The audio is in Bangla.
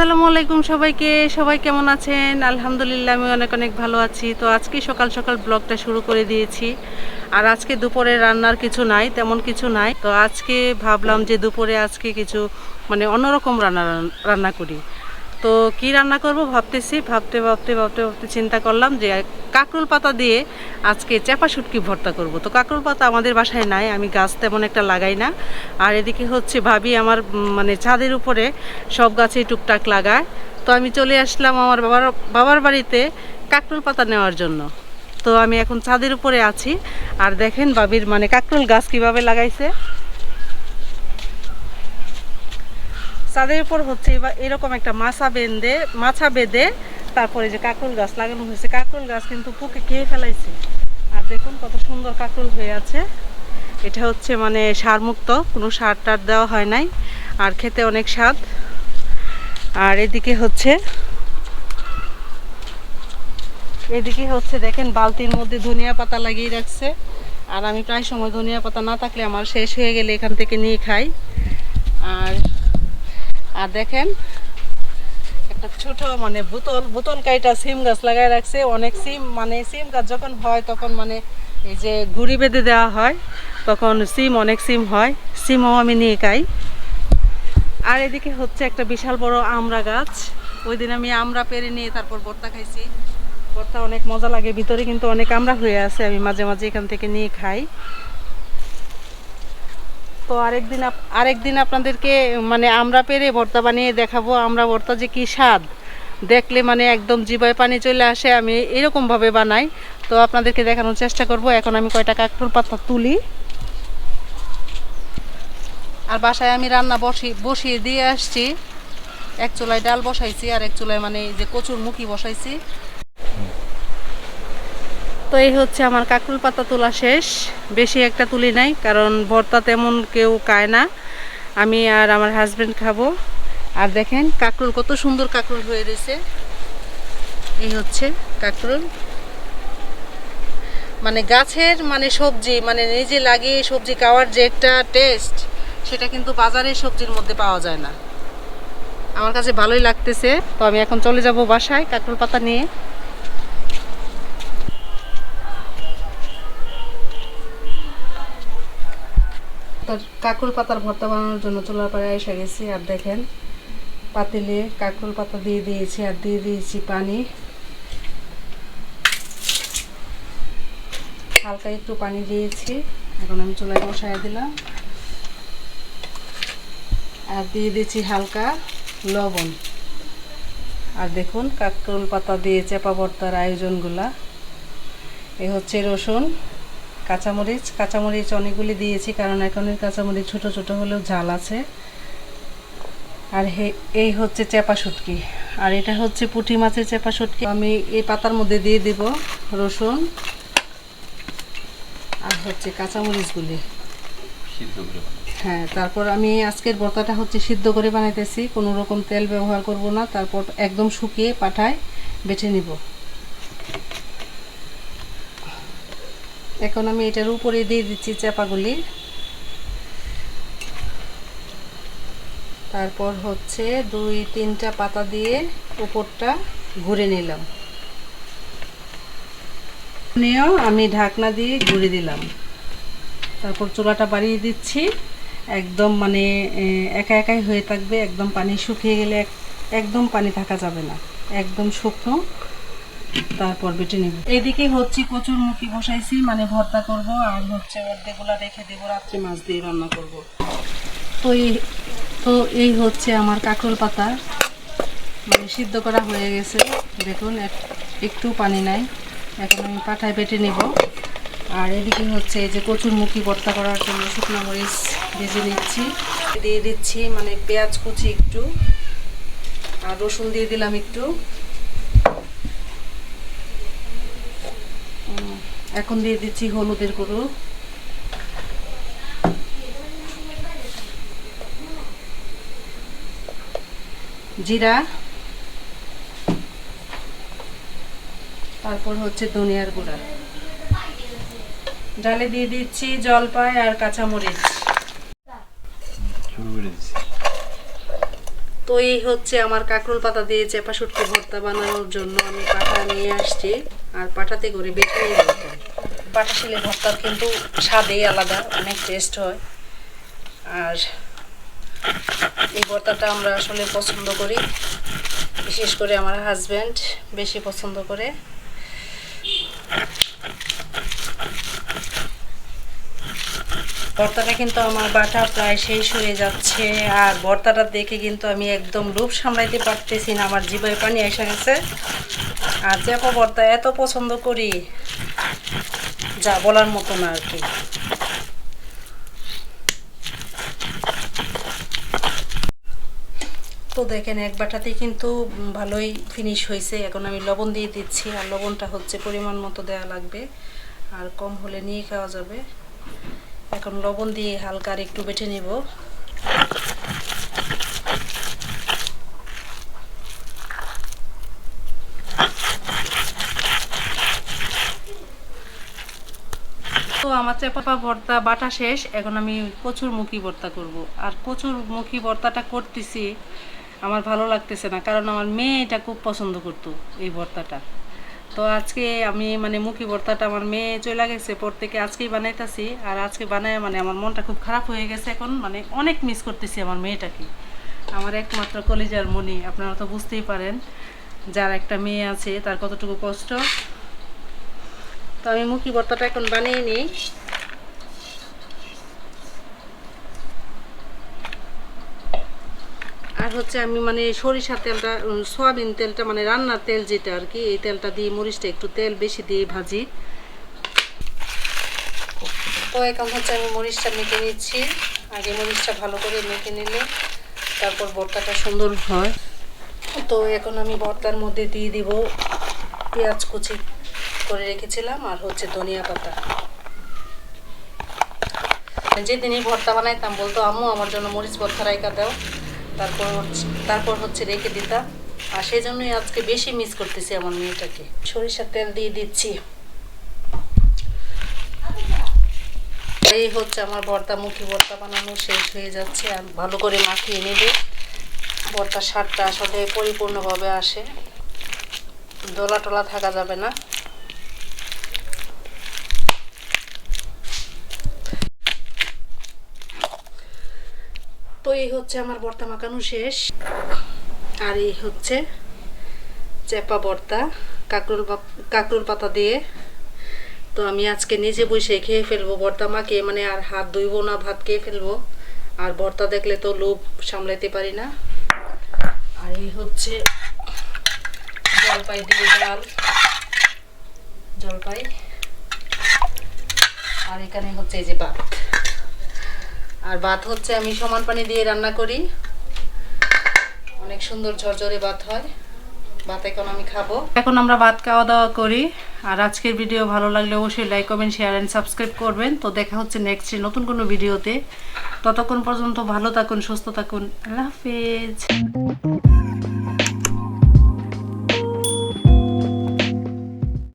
আসসালামু আলাইকুম সবাইকে। সবাই কেমন আছেন? আলহামদুলিল্লাহ, আমি অনেক অনেক ভালো আছি। তো আজকে সকাল সকাল ব্লগটা শুরু করে দিয়েছি। আর আজকে দুপুরে রান্নার কিছু নাই, তেমন কিছু নাই। তো আজকে ভাবলাম যে দুপুরে আজকে কিছু মানে অন্যরকম রান্না রান্না করি। তো কি রান্না করব ভাবতেছি, ভাবতে ভাবতে ভাবতে ভাবতে চিন্তা করলাম যে কাঁকরোল পাতা দিয়ে আজকে চাপা শুটকি ভর্তা করব। তো কাঁকরোল পাতা আমাদের বাসায় নাই, আমি গাছ তেমন একটা লাগাই না। আর এদিকে হচ্ছে ভাবি আমার মানে ছাদের উপরে সব গাছেই টুকটাক লাগায়। তো আমি চলে আসলাম আমার বাবার বাবার বাড়িতে কাঁকরোল পাতা নেওয়ার জন্য। তো আমি এখন ছাদের উপরে আছি। আর দেখেন বাবির মানে কাঁকরোল গাছ কীভাবে লাগাইছে। ছাদের উপর হচ্ছে এরকম একটা মাছা বেঁধে মাছা বেঁধে তারপরে যে কাঁকরোল গাছ লাগানো হয়েছে, কাঁকরোল গাছ কিন্তু পোকে খেয়ে ফেলাইছে। আর দেখুন কত সুন্দর কাঁকরোল হয়ে আছে। এটা হচ্ছে মানে সারমুক্ত, কোনো সার টার দেওয়া হয় নাই, আর খেতে অনেক স্বাদ। আর এদিকে হচ্ছে এদিকে হচ্ছে দেখেন বালতির মধ্যে ধনিয়া পাতা লাগিয়ে রাখছে। আর আমি প্রায় সময় ধনিয়া পাতা না থাকলে আমার শেষ হয়ে গেলে এখান থেকে নিয়ে খাই। আর আর দেখেন, একটা ছোট মানে বোতল বোতল কাইটা সিম গাছ লাগায় রাখছে। অনেক সিম মানে সিম গাছ যখন হয়, তখন মানে এই যে গুড়ি বেঁধে দেওয়া হয়, তখন সিম, অনেক সিম হয়। সিমও আমি নিয়ে খাই। আর এদিকে হচ্ছে একটা বিশাল বড় আমড়া গাছ। ওই দিন আমি আমড়া পেরে নিয়ে তারপর ভর্তা খাইছি। ভর্তা অনেক মজা লাগে, ভিতরে কিন্তু অনেক আমড়া হয়ে আছে। আমি মাঝে মাঝে এখান থেকে নিয়ে খাই। তো আরেকদিন আরেকদিন আপনাদেরকে মানে আমরা পেরে ভর্তা বানিয়ে দেখাবো, আমরা ভর্তা যে কি স্বাদ। দেখলে মানে একদম জিবায় পানি চলে আসে, আমি এরকমভাবে বানাই। তো আপনাদেরকে দেখানোর চেষ্টা করব। এখন আমি কয়টা কাকরুল পাতা তুলি। আর বাসায় আমি রান্না বসি, বসিয়ে দিয়ে আসছি। এক চুলায় ডাল বসাইছি, আর এক চুলায় মানে যে কচুর মুখি বসাইছি। তো এই হচ্ছে আমার কাকরুল পাতা তোলা শেষ। বেশি একটা তুলি নাই, কারণ ভর্তা তেমন কেউ খায় না। আমি আর আমার হাজব্যান্ড খাব। আর দেখেন কাকরুল কত সুন্দর কাকরুল হয়ে রয়েছে। এই হচ্ছে কাকরুল মানে গাছের মানে সবজি মানে নিজে লাগিয়ে সবজি খাওয়ার যে একটা টেস্ট সেটা কিন্তু বাজারের সবজির মধ্যে পাওয়া যায় না। আমার কাছে ভালোই লাগতেছে। তো আমি এখন চলে যাব বাসায় কাকরুল পাতা নিয়ে। তার কাকুল পাতার ভর্তা বানানোর জন্য চুলার পাড়ে এসে গেছি। আর দেখেন, পাতিলে কাকুল পাতা দিয়ে দিয়েছি, আর দিয়ে দিয়েছি পানি। হালকা একটু পানি দিয়েছি। এখন আমি চুলায় বসাই দিলাম। আর দিয়ে দিয়েছি হালকা লবণ। আর দেখুন, কাকরুল পাতা দিয়ে চেপা ভর্তার আয়োজনগুলা। এ হচ্ছে রসুন কাঁচামরিচ কাঁচামরিচ অনেকগুলি দিয়েছি কারণ এখনের কাঁচামরিচ ছোট ছোট হলেও ঝাল আছে। আর হে এই হচ্ছে চেপা শুটকি। আর এটা হচ্ছে পুঁটি মাছের চেপা শুটকি। আমি এই পাতার মধ্যে দিয়ে দিব রসুন আর হচ্ছে কাঁচামরিচগুলি। হ্যাঁ তারপর আমি আজকের ভর্তাটা হচ্ছে সিদ্ধ করে বানাইতেছি। কোনো রকম তেল ব্যবহার করব না। তারপর একদম শুকিয়ে পাঠায় বেছে নিব। এখন আমি এটার উপরে দিয়ে দিচ্ছি চাপাগুলি। তারপর হচ্ছে দুই, তিনটা পাতা দিয়ে উপরটা ঘুরে নিলাম। নিয়েও আমি ঢাকনা দিয়ে ঘুরে দিলাম। তারপর চুলাটা বাড়িয়ে দিচ্ছি। একদম মানে একা একাই হয়ে থাকবে। একদম পানি শুকিয়ে গেলে একদম পানি থাকা যাবে না। একদম শুকনো। তারপর বেটে নিব। এদিকে হচ্ছে কচুর মুখি বসাইছি মানে ভর্তা করব আর হচ্ছে অর্ধেকগুলা রেখে দেবো, রাত্রে মাছ দিয়ে রান্না করব। তো এই তো এই হচ্ছে আমার কাঁকরোল পাতা। মানে সিদ্ধ করা হয়ে গেছে, দেখুন, এক- একটু পানি নাই। এখন আমি পাঠায় বেটে নেব। আর এদিকে হচ্ছে এই যে কচুর মুখি ভর্তা করার জন্য শুকনো মরিচ ভেজে নিচ্ছি। দিয়ে দিচ্ছি মানে পেঁয়াজ কুচি একটু, আর রসুন দিয়ে দিলাম একটু। এখন দিয়ে দিচ্ছি হলুদের গুঁড়ো। জিরা। তারপর হচ্ছে ধনিয়ার গুঁড়া। ডালে দিয়ে দিচ্ছি জলপাই আর কাঁচামরিচ। শুরু করে দিচ্ছি। তো এই হচ্ছে আমার কাঁকরোল পাতা দিয়ে চেপা শুটকি ভর্তা বানানোর জন্য আমি পাটা নিয়ে আসছি, আর পাটাতে করে বেটে নিয়ে যেতাম পাটা শিলে ভর্তার কিন্তু স্বাদেই আলাদা, অনেক টেস্ট হয়। আর এই ভর্তাটা আমরা আসলে পছন্দ করি, বিশেষ করে আমার হাজব্যান্ড বেশি পছন্দ করে। ভর্তাটা কিন্তু আমার বাটা প্রায় শেষ হয়ে যাচ্ছে, আর ভর্তাটা দেখে কিন্তু আমি একদম রূপ সামলাইতে পারতেছি না, আমার জিভায় পানি এসে গেছে। আর চ্যাপা ভর্তা এত পছন্দ করি, যা বলার মতো না আর কি। তো দেখেন, এক বাটাতেই কিন্তু ভালোই ফিনিশ হয়েছে। এখন আমি লবণ দিয়ে দিচ্ছি, আর লবণটা হচ্ছে পরিমাণ মতো দেওয়া লাগবে, আর কম হলে নিয়ে খাওয়া যাবে। এখন লবণ দিয়ে হালকা আর একটু বেটে নিব। তো আমার চেপা ভর্তা বাটা শেষ, এখন আমি কচুর মুখি ভর্তা করব। আর কচুর মুখি ভর্তাটা করতেছি, আমার ভালো লাগতেছে না, কারণ আমার মেয়ে এটা খুব পছন্দ করতো, এই ভর্তাটা। তো আজকে আমি মানে মুখি ভর্তাটা আমার মেয়ে চলে গেছে, পর থেকে আজকেই বানাইতেছি। আর আজকে বানায় মানে আমার মনটা খুব খারাপ হয়ে গেছে এখন মানে অনেক মিস করতেছি আমার মেয়েটাকে। আমার একমাত্র কলিজার মনি আপনারা তো বুঝতেই পারেন, যার একটা মেয়ে আছে, তার কতটুকু কষ্ট। তো আমি মুখি ভর্তাটা এখন বানিয়ে নিই। আর হচ্ছে আমি মানে সরিষার তেলটা সয়াবিন তেলটা মানে রান্নার তেল যেটা আর কি, এই তেলটা দিয়ে মরিচটা একটু তেল বেশি দিয়ে ভাজি। তো এখন হচ্ছে আমি মরিচটা মেখে নিচ্ছি। আগে মরিচটা ভালো করে মেখে নিলে তারপর ভর্তাটা সুন্দর হয়। তো এখন আমি ভর্তার মধ্যে দিয়ে দিব পেঁয়াজ কুচি করে রেখেছিলাম আর হচ্ছে ধনিয়া পাতা। যেদিনই ভর্তা বানাইতাম বলতো, আম্মু, আমার জন্য মরিচ ভর্তা রাইকা দাও। তারপর তারপর হচ্ছে রেখে দিতাম। আর সেই জন্যই আজকে বেশি মিস করতেছি আমার মেয়েটাকে। সরিষার তেল দিয়ে দিচ্ছি। এই হচ্ছে আমার ভর্তা মুখী ভর্তা বানানো শেষ হয়ে যাচ্ছে। আর ভালো করে মাখিয়ে নেবে। ভর্তার স্বাদটা আসলে পরিপূর্ণভাবে আসে। দোলা টোলা থাকা যাবে না। এই হচ্ছে আমার ভর্তা মাখানো শেষ। আর এই হচ্ছে চেপা ভর্তা কাকরুল কাকরুল পাতা দিয়ে। তো আমি আজকে নিজে বসে খেয়ে ফেলব ভর্তা মাকে মানে আর হাত ধুইবো না, ভাত খেয়ে ফেলব। আর বর্তা দেখলে তো লোভ সামলাইতে পারি না। আর এই হচ্ছে জলপাই দিয়ে ডাল। জলপাই। আর এখানে হচ্ছে এই যে ভাত। আর ভাত হচ্ছে আমি সমান পানি দিয়ে রান্না করি। অনেক সুন্দর ঝরঝরে ভাত হয়। ভাত এখন আমি খাব। এখন আমরা ভাত খাওয়া দাওয়া করি। আর আজকের ভিডিও ভালো লাগলে অবশ্যই like comment share and subscribe করবেন। তো দেখা হচ্ছে নেক্সট নতুন কোনো ভিডিওতে। ততক্ষণ পর্যন্ত ভালো থাকুন, সুস্থ থাকুন। আল্লাহ হাফেজ।